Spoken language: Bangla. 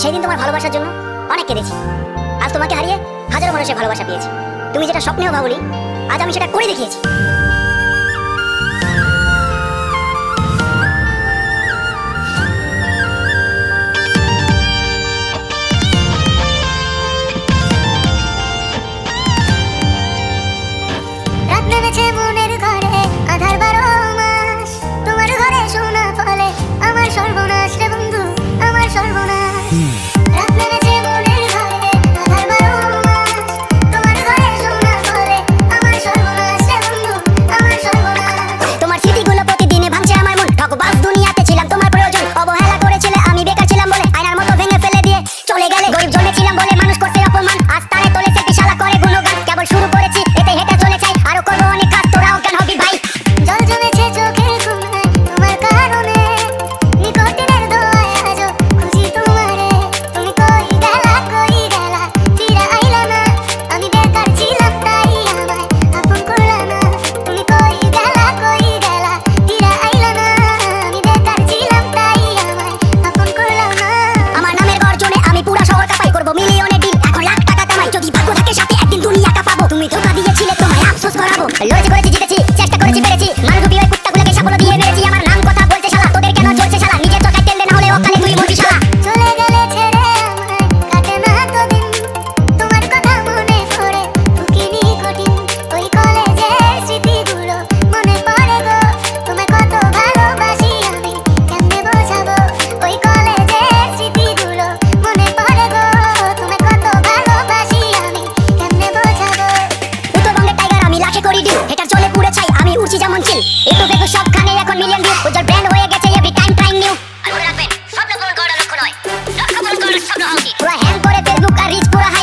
সেদিন তোমার ভালোবাসার জন্য অনেক কেঁদেছি। আজ তোমাকে হারিয়ে হাজারো মানুষের ভালোবাসা পেয়েছি। তুমি যেটা স্বপ্নেও ভাবলি আজ আমি সেটা করে দেখিয়েছি। সর্বনাশ। Loh, si 单 মিল ইউটিউবে সবখানে এখন মিলিয়ন ভিউ উজ্জ্বল ব্র্যান্ড হয়ে গেছে এভরি টাইম প্রাইম নিউ আর মনে রাখবেন স্বপ্ন পূরণ করার লক্ষ্য নয়। লক্ষ্য পূরণ করার স্বপ্ন হওয়া পুরো হ্যাং করে ফেসবুক আর রিচ পুরো হাই